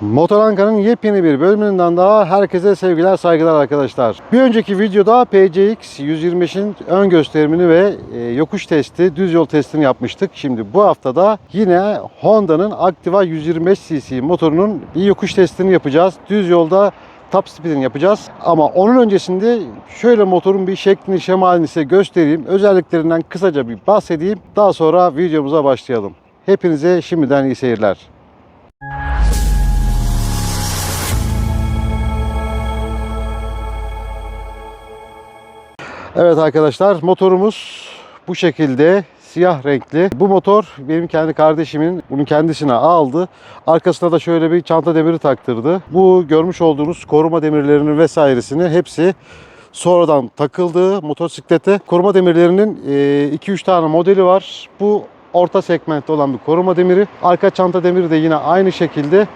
Motor Anka'nın yepyeni bir bölümünden daha herkese sevgiler saygılar arkadaşlar. Bir önceki videoda PCX 125'in ön gösterimini ve e, yokuş testi, düz yol testini yapmıştık. Şimdi bu haftada yine Honda'nın Activa 125 cc motorunun bir yokuş testini yapacağız. Düz yolda top speed'ini yapacağız. Ama onun öncesinde şöyle motorun bir şeklini, şemalini size göstereyim. Özelliklerinden kısaca bir bahsedeyim. Daha sonra videomuza başlayalım. Hepinize şimdiden iyi seyirler. Evet arkadaşlar motorumuz bu şekilde siyah renkli. Bu motor benim kendi kardeşimin bunu kendisine aldı. Arkasına da şöyle bir çanta demiri taktırdı. Bu görmüş olduğunuz koruma demirlerinin vesairesini hepsi sonradan takıldığı motosiklete. Koruma demirlerinin 2-3 tane modeli var. Bu orta segmentte olan bir koruma demiri. Arka çanta demiri de yine aynı şekilde.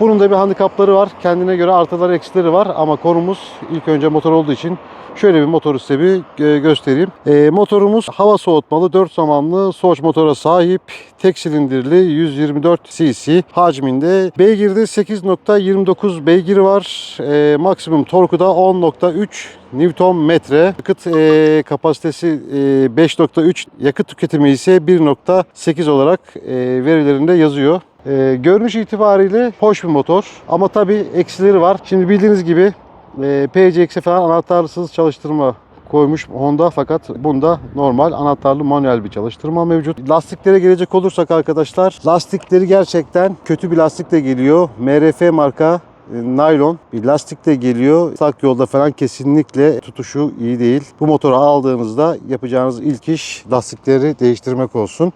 Bunun da bir handikapları var. Kendine göre artıları eksileri var ama konumuz ilk önce motor olduğu için şöyle bir motoru size bir gö- göstereyim. Ee, motorumuz hava soğutmalı 4 zamanlı Soğuş motora sahip. Tek silindirli 124 cc hacminde. Beygirde 8.29 beygir var. Ee, maksimum torku da 10.3 Newton metre. Yakıt e, kapasitesi e, 5.3, yakıt tüketimi ise 1.8 olarak e, verilerinde yazıyor. E, görünüş itibariyle hoş bir motor ama tabii eksileri var. Şimdi bildiğiniz gibi e, PCX'e falan anahtarsız çalıştırma koymuş Honda fakat bunda normal anahtarlı manuel bir çalıştırma mevcut. Lastiklere gelecek olursak arkadaşlar lastikleri gerçekten kötü bir lastikle geliyor. MRF marka e, naylon bir lastik de geliyor. Sak yolda falan kesinlikle tutuşu iyi değil. Bu motoru aldığınızda yapacağınız ilk iş lastikleri değiştirmek olsun.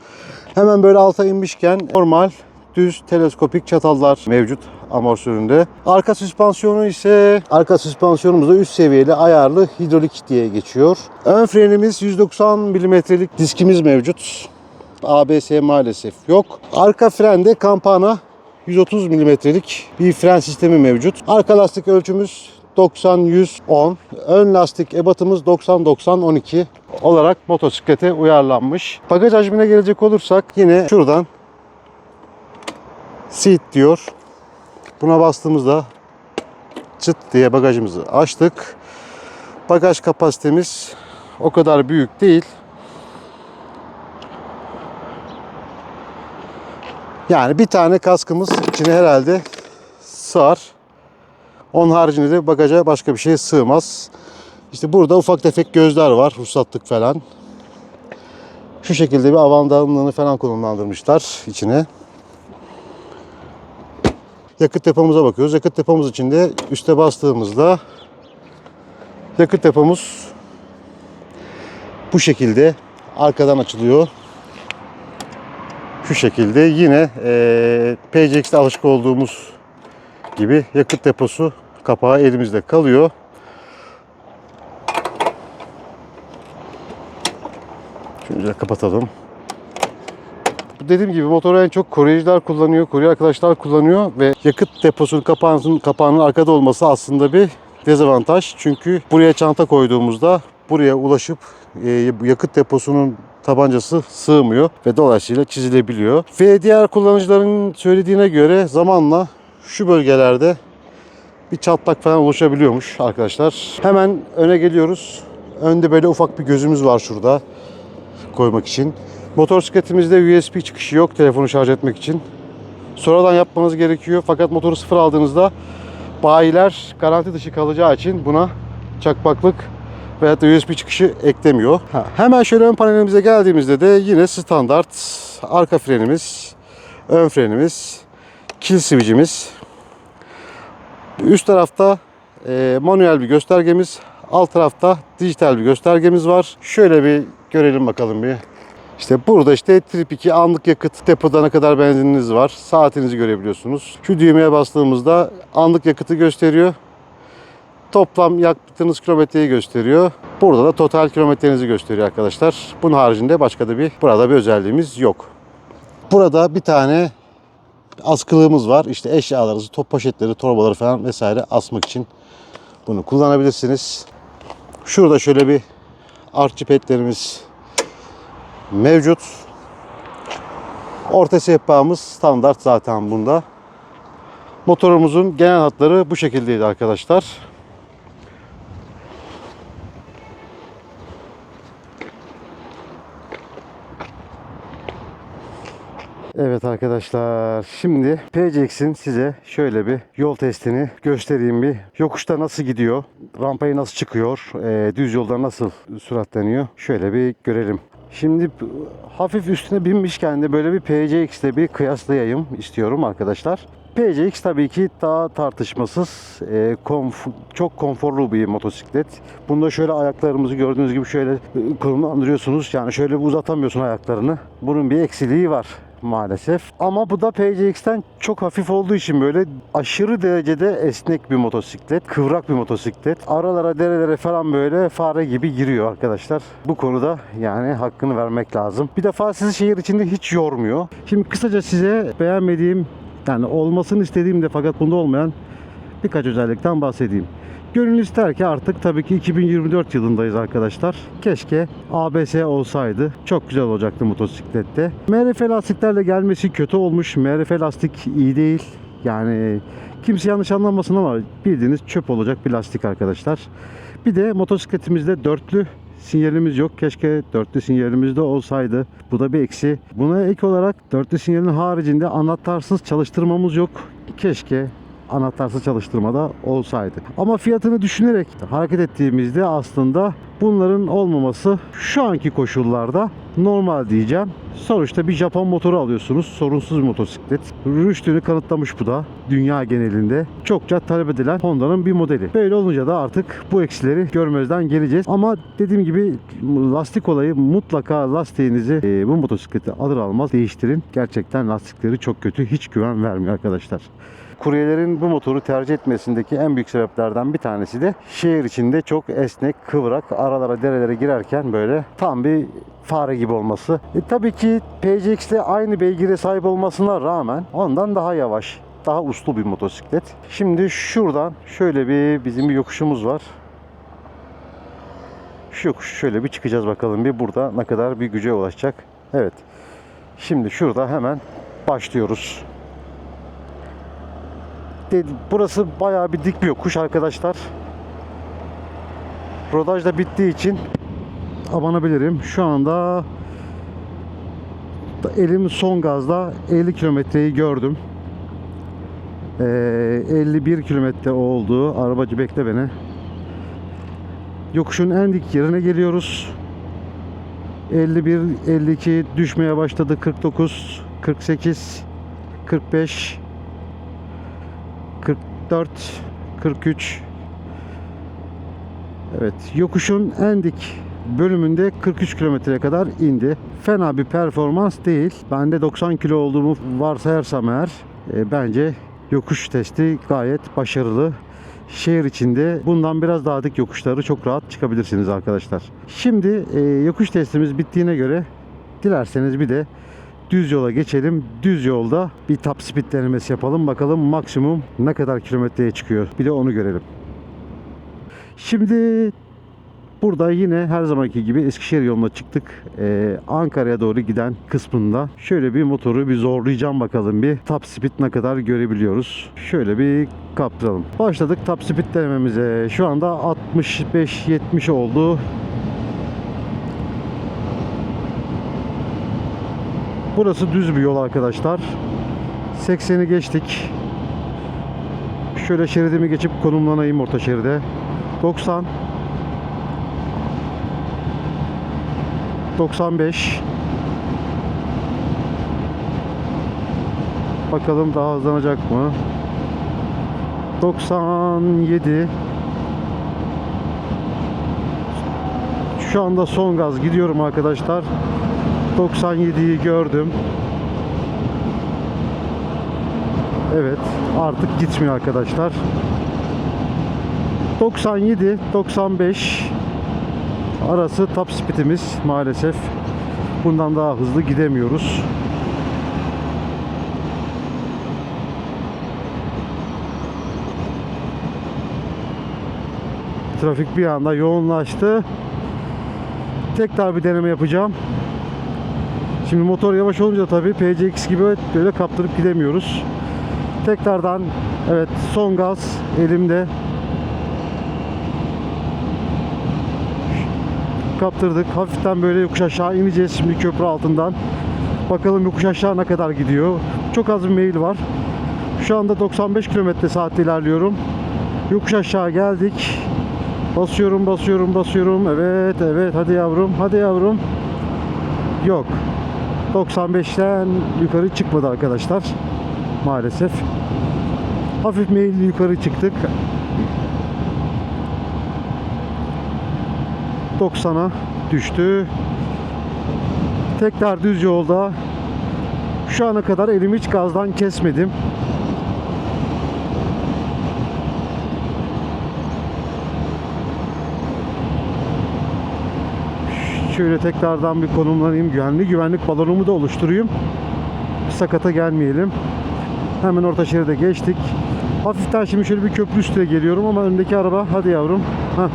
Hemen böyle alta inmişken normal düz teleskopik çatallar mevcut amortisöründe. Arka süspansiyonu ise arka süspansiyonumuzda üst seviyeli ayarlı hidrolik diye geçiyor. Ön frenimiz 190 milimetrelik diskimiz mevcut. ABS maalesef yok. Arka frende kampana 130 milimetrelik bir fren sistemi mevcut. Arka lastik ölçümüz 90-110. Ön lastik ebatımız 90-90-12 olarak motosiklete uyarlanmış. Bagaj hacmine gelecek olursak yine şuradan seat diyor. Buna bastığımızda çıt diye bagajımızı açtık. Bagaj kapasitemiz o kadar büyük değil. Yani bir tane kaskımız içine herhalde sığar. Onun haricinde de bagaja başka bir şey sığmaz. İşte burada ufak tefek gözler var. Ruhsatlık falan. Şu şekilde bir avandalığını falan konumlandırmışlar içine. Yakıt depomuza bakıyoruz. Yakıt depomuz içinde üste bastığımızda yakıt depomuz bu şekilde arkadan açılıyor. Şu şekilde yine e, PCX'te alışık olduğumuz gibi yakıt deposu kapağı elimizde kalıyor. Şunu kapatalım. Dediğim gibi motoru en çok koruyucular kullanıyor, kurye arkadaşlar kullanıyor ve yakıt deposunun kapağının, kapağının arkada olması aslında bir dezavantaj. Çünkü buraya çanta koyduğumuzda buraya ulaşıp e, yakıt deposunun tabancası sığmıyor ve dolayısıyla çizilebiliyor. Ve diğer kullanıcıların söylediğine göre zamanla şu bölgelerde bir çatlak falan oluşabiliyormuş arkadaşlar. Hemen öne geliyoruz. Önde böyle ufak bir gözümüz var şurada koymak için. Motosikletimizde USB çıkışı yok telefonu şarj etmek için. Sonradan yapmanız gerekiyor. Fakat motoru sıfır aldığınızda bayiler garanti dışı kalacağı için buna çakmaklık veya da USB çıkışı eklemiyor. Ha, hemen şöyle ön panelimize geldiğimizde de yine standart arka frenimiz, ön frenimiz, kill switch'imiz. Üst tarafta e, manuel bir göstergemiz, alt tarafta dijital bir göstergemiz var. Şöyle bir görelim bakalım bir. İşte burada işte Trip 2 anlık yakıt depoda ne kadar benzininiz var. Saatinizi görebiliyorsunuz. Şu düğmeye bastığımızda anlık yakıtı gösteriyor. Toplam yaptığınız kilometreyi gösteriyor. Burada da total kilometrenizi gösteriyor arkadaşlar. Bunun haricinde başka da bir burada bir özelliğimiz yok. Burada bir tane askılığımız var. İşte eşyalarınızı, top poşetleri, torbaları falan vesaire asmak için bunu kullanabilirsiniz. Şurada şöyle bir artçı petlerimiz mevcut. Orta sehpamız standart zaten bunda. Motorumuzun genel hatları bu şekildeydi arkadaşlar. Evet arkadaşlar şimdi PCX'in size şöyle bir yol testini göstereyim bir. Yokuşta nasıl gidiyor, rampayı nasıl çıkıyor, e, düz yolda nasıl süratleniyor şöyle bir görelim. Şimdi hafif üstüne binmişken de böyle bir PCX ile bir kıyaslayayım istiyorum arkadaşlar. PCX tabii ki daha tartışmasız e, konf- çok konforlu bir motosiklet. Bunda şöyle ayaklarımızı gördüğünüz gibi şöyle e, konumlandırıyorsunuz. Yani şöyle uzatamıyorsun ayaklarını. Bunun bir eksiliği var maalesef. Ama bu da PCX'ten çok hafif olduğu için böyle aşırı derecede esnek bir motosiklet. Kıvrak bir motosiklet. Aralara derelere falan böyle fare gibi giriyor arkadaşlar. Bu konuda yani hakkını vermek lazım. Bir defa sizi şehir içinde hiç yormuyor. Şimdi kısaca size beğenmediğim yani olmasını istediğim de fakat bunda olmayan birkaç özellikten bahsedeyim. Gönül ister ki artık tabii ki 2024 yılındayız arkadaşlar. Keşke ABS olsaydı. Çok güzel olacaktı motosiklette. MRF lastiklerle gelmesi kötü olmuş. MRF lastik iyi değil. Yani kimse yanlış anlamasın ama bildiğiniz çöp olacak bir lastik arkadaşlar. Bir de motosikletimizde dörtlü sinyalimiz yok. Keşke dörtlü sinyalimiz de olsaydı. Bu da bir eksi. Buna ek olarak dörtlü sinyalin haricinde anahtarsız çalıştırmamız yok. Keşke anahtarsız çalıştırmada olsaydı. Ama fiyatını düşünerek hareket ettiğimizde aslında bunların olmaması şu anki koşullarda normal diyeceğim. Sonuçta bir Japon motoru alıyorsunuz. Sorunsuz bir motosiklet. Rüştünü kanıtlamış bu da dünya genelinde. Çokça talep edilen Honda'nın bir modeli. Böyle olunca da artık bu eksileri görmezden geleceğiz. Ama dediğim gibi lastik olayı mutlaka lastiğinizi e, bu motosikleti alır almaz değiştirin. Gerçekten lastikleri çok kötü. Hiç güven vermiyor arkadaşlar. Kuryelerin bu motoru tercih etmesindeki en büyük sebeplerden bir tanesi de şehir içinde çok esnek, kıvrak, aralara, derelere girerken böyle tam bir fare gibi olması. E, tabii ki PCX'te aynı beygire sahip olmasına rağmen ondan daha yavaş, daha uslu bir motosiklet. Şimdi şuradan şöyle bir bizim bir yokuşumuz var. Şu yokuş şöyle bir çıkacağız bakalım bir burada ne kadar bir güce ulaşacak. Evet. Şimdi şurada hemen başlıyoruz. De- Burası bayağı bir dik bir yokuş arkadaşlar. Rodaj da bittiği için abanabilirim. Şu anda da elim son gazda 50 kilometreyi gördüm. Ee, 51 kilometre oldu. Arabacı bekle beni. Yokuşun en dik yerine geliyoruz. 51, 52 düşmeye başladı. 49, 48, 45, 44, 43. Evet, yokuşun en dik bölümünde 43 kilometreye kadar indi. Fena bir performans değil. Ben de 90 kilo olduğumu varsayarsam eğer e, bence yokuş testi gayet başarılı. Şehir içinde bundan biraz daha dik yokuşları çok rahat çıkabilirsiniz arkadaşlar. Şimdi e, yokuş testimiz bittiğine göre dilerseniz bir de düz yola geçelim. Düz yolda bir top speed denemesi yapalım. Bakalım maksimum ne kadar kilometreye çıkıyor. Bir de onu görelim. Şimdi burada yine her zamanki gibi Eskişehir yoluna çıktık. Ee, Ankara'ya doğru giden kısmında şöyle bir motoru bir zorlayacağım bakalım bir top speed ne kadar görebiliyoruz. Şöyle bir kaptıralım. Başladık top speed denememize. Şu anda 65-70 oldu. Burası düz bir yol arkadaşlar. 80'i geçtik. Şöyle şeridimi geçip konumlanayım orta şeride. 90 95 Bakalım daha hızlanacak mı? 97 Şu anda son gaz gidiyorum arkadaşlar. 97'yi gördüm. Evet, artık gitmiyor arkadaşlar. 97 95 arası top speedimiz maalesef. Bundan daha hızlı gidemiyoruz. Trafik bir anda yoğunlaştı. Tekrar bir deneme yapacağım. Şimdi motor yavaş olunca tabii PCX gibi böyle kaptırıp gidemiyoruz. Tekrardan evet son gaz elimde. Kaptırdık. Hafiften böyle yokuş aşağı ineceğiz şimdi köprü altından. Bakalım yokuş aşağı ne kadar gidiyor. Çok az bir meyil var. Şu anda 95 km saatte ilerliyorum. Yokuş aşağı geldik. Basıyorum, basıyorum, basıyorum. Evet, evet. Hadi yavrum, hadi yavrum. Yok. 95'ten yukarı çıkmadı arkadaşlar. Maalesef. Hafif meyilli yukarı çıktık. 90'a düştü. Tekrar düz yolda. Şu ana kadar elimi hiç gazdan kesmedim. Şöyle tekrardan bir konumlanayım. Güvenli güvenlik balonumu da oluşturayım. Sakata gelmeyelim. Hemen orta şeride geçtik. Hafiften şimdi şöyle bir köprü üstüne geliyorum ama öndeki araba hadi yavrum. Heh.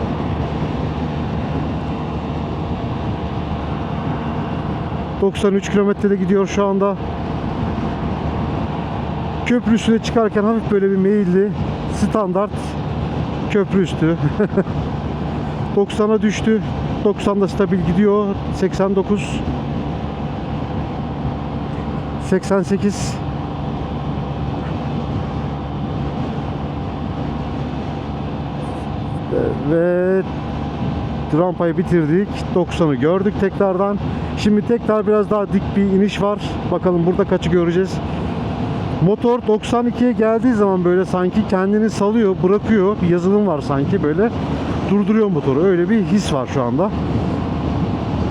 ...93 kilometrede gidiyor şu anda. Köprü üstüne çıkarken hafif böyle bir meyilli... ...standart... ...köprü üstü. 90'a düştü. 90'da stabil gidiyor. 89 88 ve rampayı bitirdik. 90'ı gördük tekrardan. Şimdi tekrar biraz daha dik bir iniş var. Bakalım burada kaçı göreceğiz. Motor 92'ye geldiği zaman böyle sanki kendini salıyor, bırakıyor. Bir yazılım var sanki böyle. Durduruyor motoru. Öyle bir his var şu anda.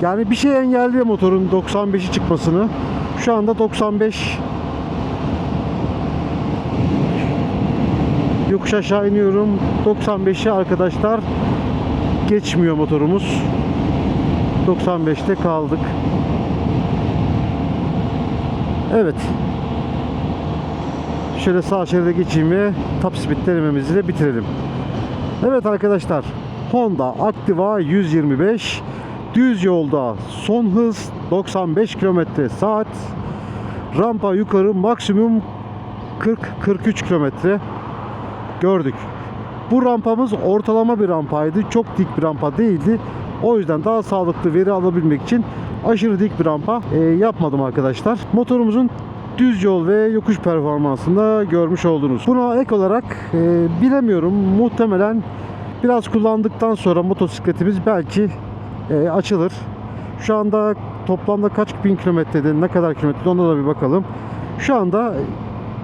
Yani bir şey engelliyor motorun 95'i çıkmasını. Şu anda 95 Yokuş aşağı iniyorum. 95'i arkadaşlar geçmiyor motorumuz. 95'te kaldık. Evet. Şöyle sağ şeride geçeyim ve top speed denememizi de bitirelim. Evet arkadaşlar. Honda Activa 125 düz yolda son hız 95 km saat rampa yukarı maksimum 40-43 kilometre gördük. Bu rampamız ortalama bir rampaydı. Çok dik bir rampa değildi. O yüzden daha sağlıklı veri alabilmek için aşırı dik bir rampa e, yapmadım arkadaşlar. Motorumuzun düz yol ve yokuş performansında görmüş oldunuz. Buna ek olarak e, bilemiyorum muhtemelen biraz kullandıktan sonra motosikletimiz belki e, açılır. Şu anda toplamda kaç bin kilometrede ne kadar kilometrede ona da bir bakalım. Şu anda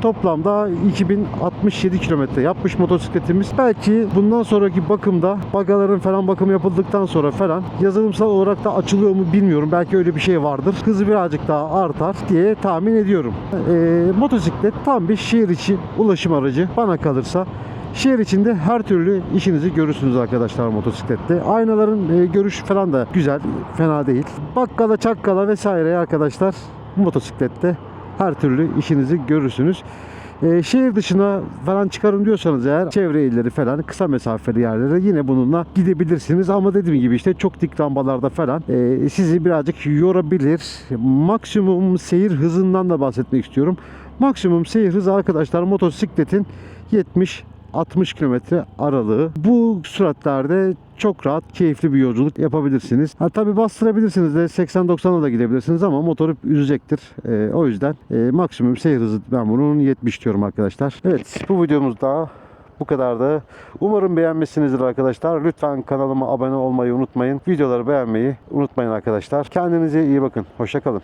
toplamda 2067 kilometre yapmış motosikletimiz. Belki bundan sonraki bakımda bagaların falan bakımı yapıldıktan sonra falan yazılımsal olarak da açılıyor mu bilmiyorum. Belki öyle bir şey vardır. Hızı birazcık daha artar diye tahmin ediyorum. E, motosiklet tam bir şehir içi ulaşım aracı bana kalırsa. Şehir içinde her türlü işinizi görürsünüz arkadaşlar motosiklette. Aynaların e, görüş falan da güzel, fena değil. Bakkala, çakkala vesaire arkadaşlar motosiklette her türlü işinizi görürsünüz. E, şehir dışına falan çıkarım diyorsanız eğer çevre illeri falan kısa mesafeli yerlere yine bununla gidebilirsiniz. Ama dediğim gibi işte çok dik rambalarda falan e, sizi birazcık yorabilir. Maksimum seyir hızından da bahsetmek istiyorum. Maksimum seyir hızı arkadaşlar motosikletin 70 60 kilometre aralığı. Bu süratlerde çok rahat, keyifli bir yolculuk yapabilirsiniz. Ha, tabii bastırabilirsiniz de 80-90'a da gidebilirsiniz ama motoru üzecektir. Ee, o yüzden e, maksimum seyir hızı ben bunun 70 diyorum arkadaşlar. Evet bu videomuzda bu kadardı. Umarım beğenmişsinizdir arkadaşlar. Lütfen kanalıma abone olmayı unutmayın. Videoları beğenmeyi unutmayın arkadaşlar. Kendinize iyi bakın. Hoşçakalın.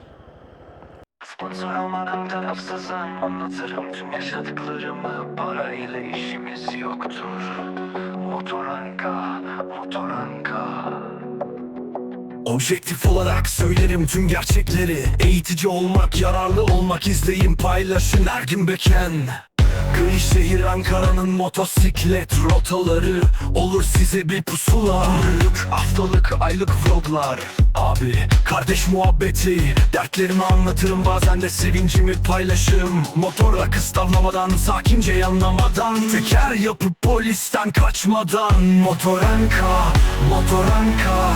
Sponsor olmadan tarafsızım. Anlatırım tüm yaşadıklarımı. Para ile işimiz yoktur. Motoranka, motoranka Objektif olarak söylerim tüm gerçekleri. Eğitici olmak, yararlı olmak izleyin paylaşın. Her gün beken Gri şehir Ankara'nın motosiklet rotaları. Olur size bir pusula. Günlük, haftalık, aylık vloglar. Abi, kardeş muhabbeti. Dertlerimi anlatırım bazen de sevincimi paylaşım Motorla kıstamlamadan, sakince yanlamadan. Teker yapıp polisten kaçmadan. Motoranka, motoranka